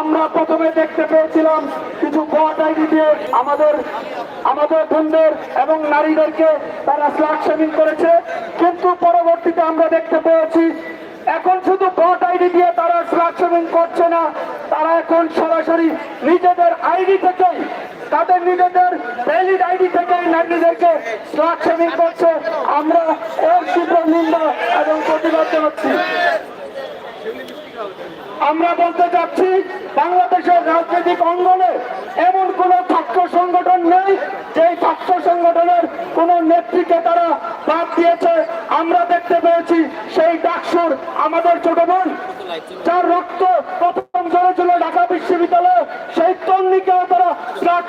আমরা প্রথমে দেখতে পেয়েছিলাম কিছু বট আইডি দিয়ে আমাদের আমাদের বোনদের এবং নারীদেরকে তারা স্লাগ করেছে। কিন্তু পরবর্তীতে আমরা দেখতে পেয়েছি, এখন শুধু ভোট আইডি দিয়ে তারা স্লাকশন করছে না, তারা এখন সরাসরি নিজেদের আইডি থেকেই, তাদের নিজেদের ভ্যালিড আইডি থেকেই নারীদেরকে স্লাকশন করছে। আমরা এর তীব্র নিন্দা এবং প্রতিবাদ জানাচ্ছি। আমরা বলতে চাচ্ছি, বাংলাদেশের রাজনৈতিক অঙ্গনে এমন কোন ছাত্র সংগঠন নেই যে ছাত্র সংগঠনের কোন নেত্রীকে তারা বাদ দিয়েছে। আমরা দেখতে পেয়েছি সেই ডাকসুর, আমাদের ছোট বোন, যার রক্ত প্রথম ঝরেছিল ঢাকা বিশ্ববিদ্যালয়ে, সেই তন্নিকেও তারা ব্লাড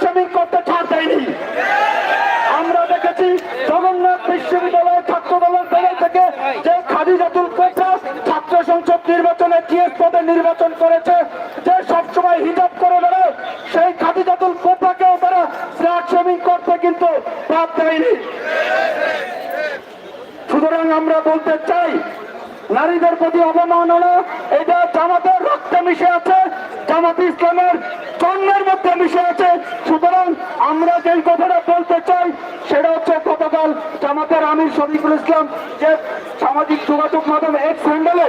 নারীদের প্রতি অবমাননা এটা জামাতের রক্তে মিশে আছে, জামাত ইসলামের জন্মের মধ্যে মিশে আছে। সুতরাং আমরা যেই কথাটা বলতে চাই, সেটা হচ্ছে গতকাল জামাতের আমির শফিকুল ইসলাম যে সামাজিক যোগাযোগ মাধ্যম এক্স হ্যান্ডেলে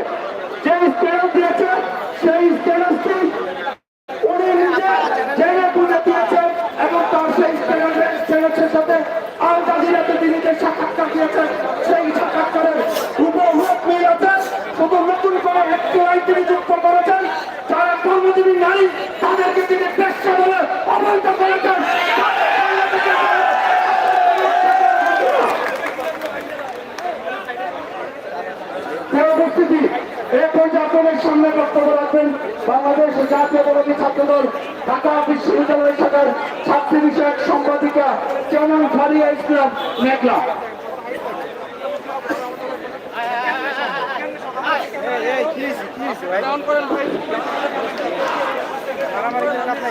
যে স্ট্যাটাস দিয়েছে, সেই স্ট্যাটাসটি এবং তার সেই সাথে সাক্ষাৎকার দিয়েছেন যারা কর্মজীবী নারী তাদেরকে তিনি পেশা বলে অবৈধ করেছেন। আপনাদের সামনে বক্তব্য রাখবেন বাংলাদেশ জাতীয়তাবাদী ছাত্রদল, ঢাকা বিশ্ববিদ্যালয় শাখার ছাত্রী বিষয়ক সম্পাদিকা চেয়ারম্যান ফারিয়া ইসলাম মেঘলা। ভালো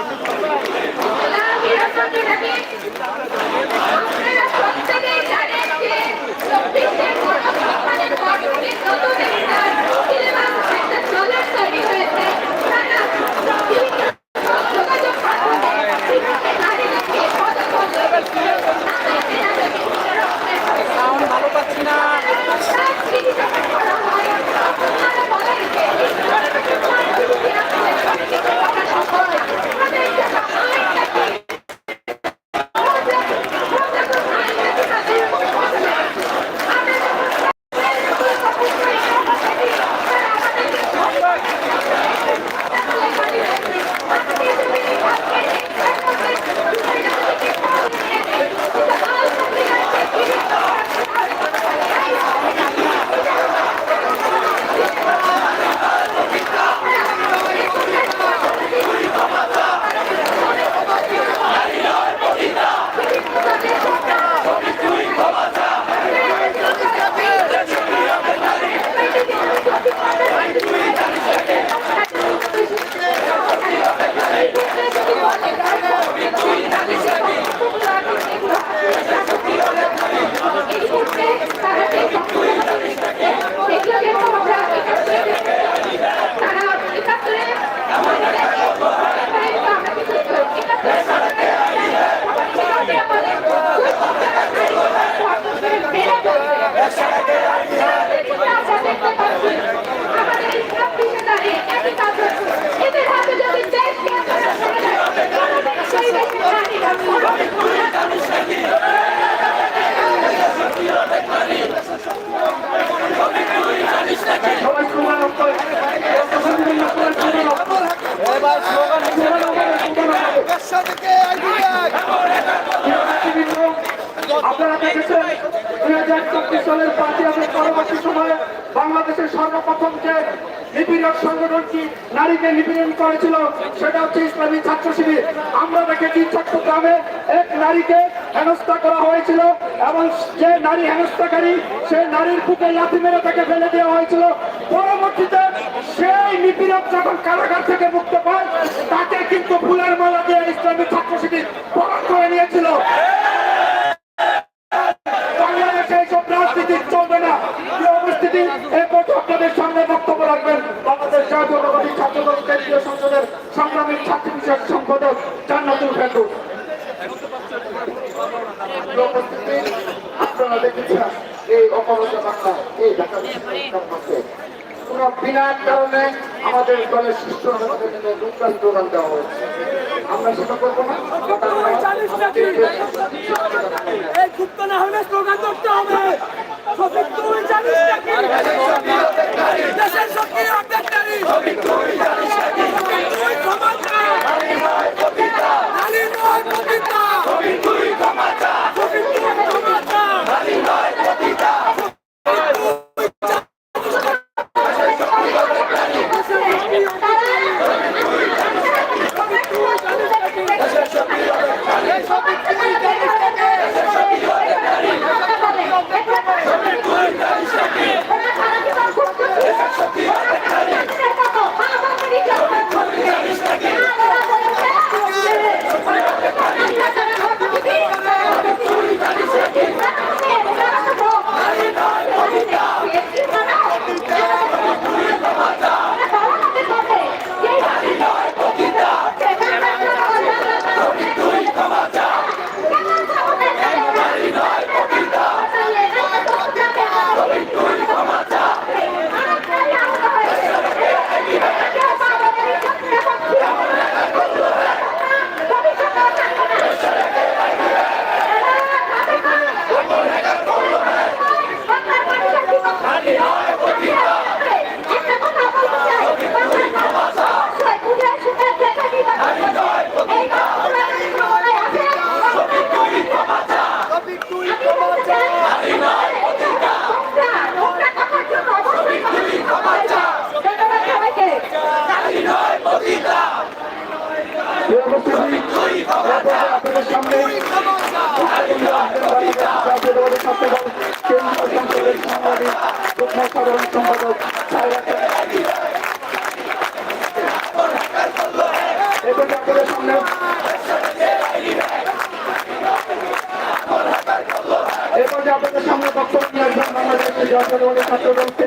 দেখেছেন দুই হাজার চব্বিশ সালের পাঁচই আগস্ট পরবর্তী সময়ে বাংলাদেশের সর্বপ্রথম যে নিপীড়ক সংগঠনটি নারীকে নিপীড়ন করেছিল, সেটা হচ্ছে ইসলামী ছাত্র আমরা দেখেছি চট্টগ্রামে এক নারীকে হেনস্থা করা হয়েছিল এবং যে নারী হেনস্থাকারী সেই নারীর বুকে লাথি মেরে তাকে ফেলে দেওয়া হয়েছিল। পরবর্তীতে সেই নিপীড়ক যখন কারাগার থেকে মুক্ত পায় এই দলের সুস্থ দুর্গা স্লোগান দেওয়া হয়েছে। আমরা সেটা করব না। স্লোগান করতে হবে। দেশের শক্তি অর্ধেক নারী আলী কোথায় সাধারণ সম্পাদক এবার আপনাদের সামনে। এবার আপনাদের সামনে বক্তব্য নিয়ে আসবেন বাংলাদেশ ছাত্র দলকে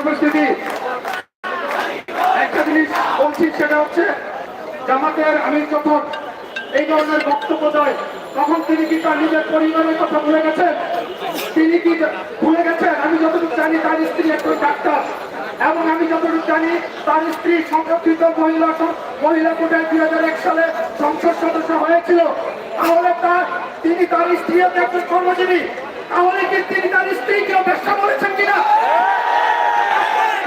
উপস্থিতি একটা জিনিস বলছি, সেটা হচ্ছে জামাতের আমি যখন এই ধরনের বক্তব্য দেয়, তখন তিনি কি তার নিজের পরিবারের কথা ভুলে গেছেন? তিনি কি ভুলে গেছেন? আমি যতটুকু জানি তার স্ত্রী একজন ডাক্তার। এবং আমি যতটুকু জানি তার স্ত্রী সংরক্ষিত মহিলা মহিলা কোটে দুই হাজার এক সালে সংসদ সদস্য হয়েছিল। তাহলে তার তিনি তার স্ত্রী একজন কর্মজীবী। তাহলে কি তিনি তার স্ত্রীকেও ব্যবসা করেছেন কিনা?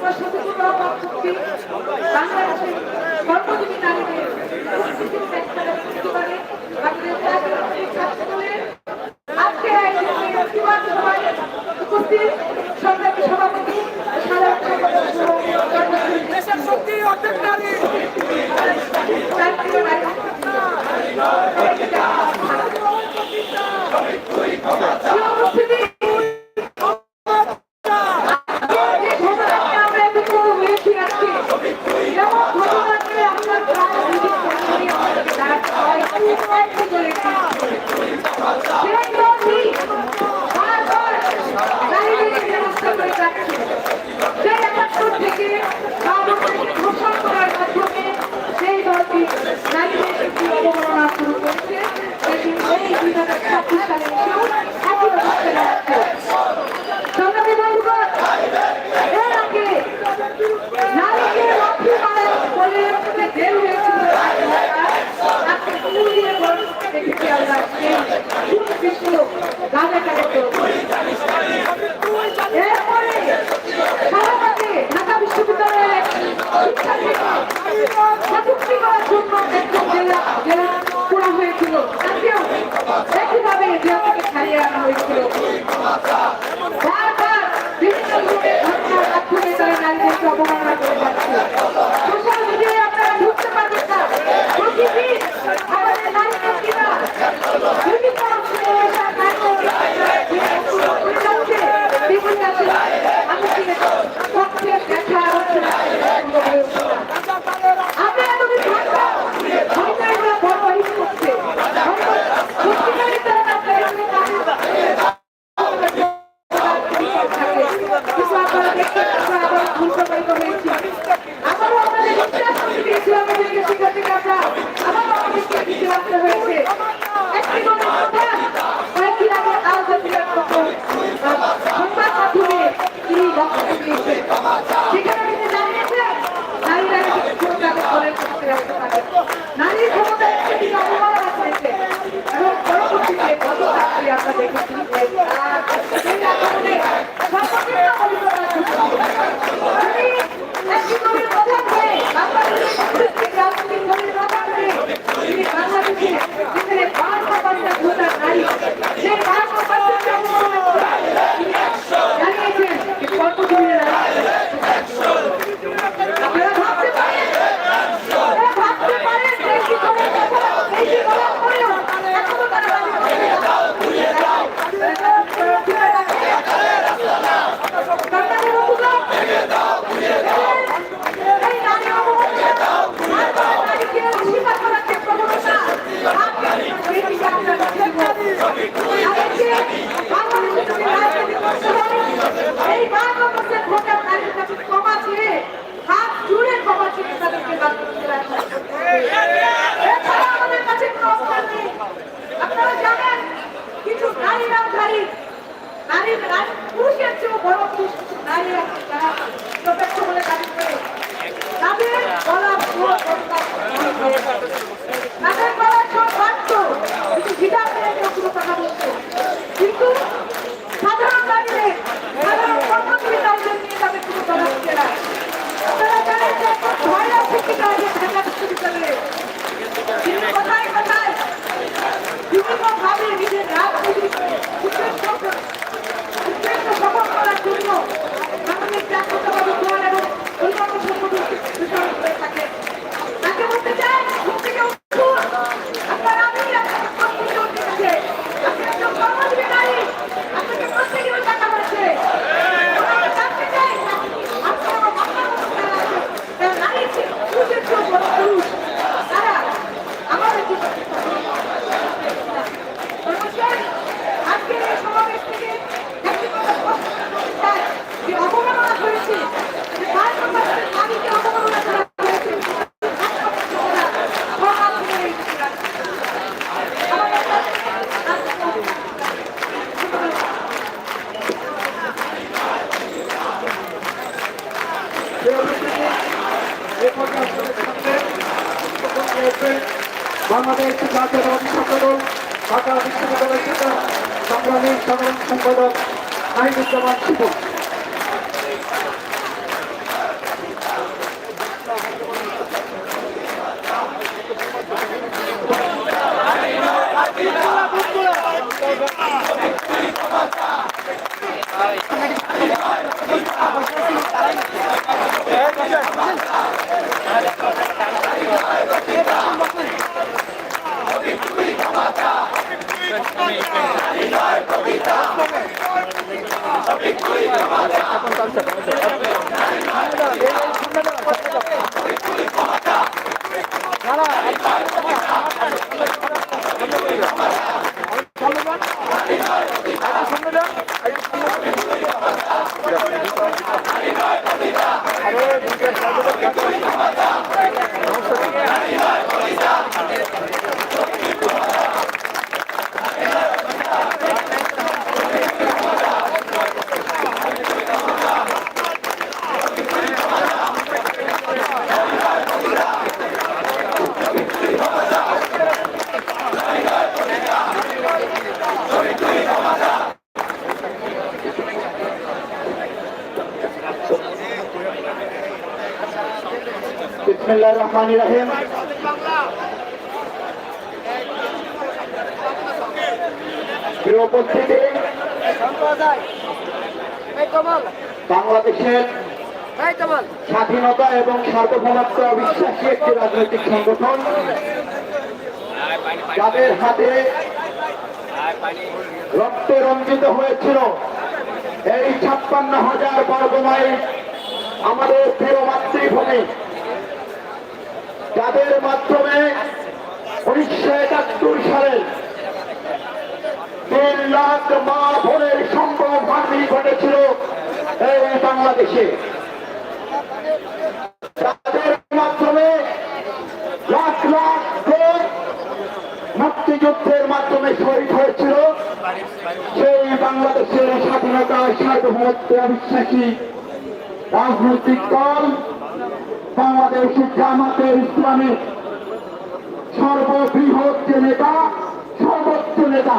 ডক্টর শফিকুর রহমান চুক্তি বাংলাদেশের কর্মজীবী নারীদের উপস্থিত সংগ্রামী সভাপতি সাধারণ সম্পাদক শক্তি অর্ধেক নারী জাতীয় নারী উপস্থিতি যে ঘটনাকে আমরা একত্রিত হয়েছি আজকে, যেমন ঘটনাকে আমরা প্রায় দুদিন পরে আমাদের তারা সবাই একত্রিত করেছি। সেই দলটি বারবার নারীদের ব্যবস্থা করে যাচ্ছে। সেই একাত্তর থেকে বাবরকে ঘোষণা করার মাধ্যমে সেই দলটি নারীদের একটি অবমাননা শুরু করেছে সেটি এই দুই হাজার ছাব্বিশ সালে এসেও একই অবস্থা যাচ্ছে সংগ্রামী বন্ধুগণ, এর আগে নারীকে লক্ষ্মী মারা বলে বের হয়েছিল আজকে পুরুলিয়া গঞ্জ দেখেছি আমরা সেই সুনির্দিষ্ট রাজাকারের দল। এরপরে শাহবাগে ঢাকা বিশ্ববিদ্যালয়ের এক শিক্ষার্থীকে কটূক্তি করার জন্য একজন জেলা জেলা করা হয়েছিল তাকেও একইভাবে জেল থেকে ছাড়িয়ে আনা হয়েছিল বারবার বিভিন্ন ধরনের ঘটনার মাধ্যমে তারা নারীদেরকে অবমাননা করে যাচ্ছে সোশ্যাল মিডিয়ায় আপনারা ঢুকতে পারবেন না প্রতিদিন আমাদের নারীদের কিনা বিভিন্ন যাচ্ছে বিভিন্ন আমি কি পক্ষে দেখা হচ্ছে না আমরা এতদিন থাকতাম সরকাররা বরবাহিত করছে সত্যিকারের তারা আপনারা এখানে তাদের কিছু আপনারা দেখতে আমরা আবার ভুল প্রবাহিত হয়েছি আবারও আপনাদের বিশ্বাস করতে দিয়েছিলাম আমাদেরকে শিক্ষার্থীকে আমরা আবারও আমাদেরকে পিছিয়ে রাখতে হয়েছে একটি দলের প্রধান কয়েকদিন আগে আল জাজিরার মতো সংবাদ মাধ্যমে তিনি বক্তব্য দিয়েছেন সেখানে তিনি জানিয়েছেন নারীরা নাকি কোনো তাদের দলের পক্ষে রাখতে পারে নারীর ক্ষমতায় তিনি অবমাননা করেছে এবং পরবর্তীতে গত রাত্রে আমরা দেখেছি যে তার সেই আন্দোলনে সর্বনিম্ন অভিজ্ঞতা তিনি একটি দলের প্রধান হয়ে বাংলাদেশের সাংস্কৃতিক রাজনৈতিক দলের প্রধান হয়ে তিনি বাংলাদেশে যেখানে বারো পাঁচটা ভোটার নারী সেই বারো পাঁচটা অবমাননা করে তিনি জানিয়েছেন যে কর্মজীবীরা আপনারা ভাবতে পারেন আপনারা ভাবতে পারেন যে কি করে কথা এই যে বলার পরেও এখনও তারা দাবি করছে সরকারের অভিযোগ এই নারী অবমাননা বারবার নারীকে অস্বীকার করার যে প্রবণতা সেই দিকে আমরা লক্ষ্য করব। তাদেরকে বাংলাদেশে যদি রাজনীতি করতে হয়, এই বারো বছর ভোটার নারীর কাছে ক্ষমা চেয়ে হাত জুড়ে ক্ষমা চেয়ে তাদেরকে কাছে নারী নামধারী নারী পুরুষের বলে তাদের গেছে। তাদের কিন্তু সাধারণ নারীদের সাধারণ কর্মজীবী নারীদের নিয়ে তাদের কোনো কথা হচ্ছে না। আপনারা জানেন যে মহিলা শিক্ষিকা আছে ঢাকা বিশ্ববিদ্যালয়ে বিসমিল্লাহ রহমান রাহিম। বাংলাদেশের স্বাধীনতা এবং সার্বভৌমত্ব অবিশ্বাসী একটি রাজনৈতিক সংগঠন। যাদের হাতে রক্তে রঞ্জিত হয়েছিল এই ছাপ্পান্ন হাজার বর্গ মাইল আমাদের প্রিয় মাতৃভূমি। যাদের মাধ্যমে উনিশশো একাত্তর সালে তিন লাখ মা বোনের সম্ভব হানি ঘটেছিল এই বাংলাদেশে। তাদের মাধ্যমে লাখ লাখ মুক্তিযুদ্ধের মাধ্যমে শহীদ হয়েছিল। সেই বাংলাদেশের স্বাধীনতা সার্বভৌমত্ব অবিশ্বাসী রাজনৈতিক দল বাংলাদেশ জামাতের ইসলামের সর্ববৃহৎ যে নেতা সর্বোচ্চ নেতা।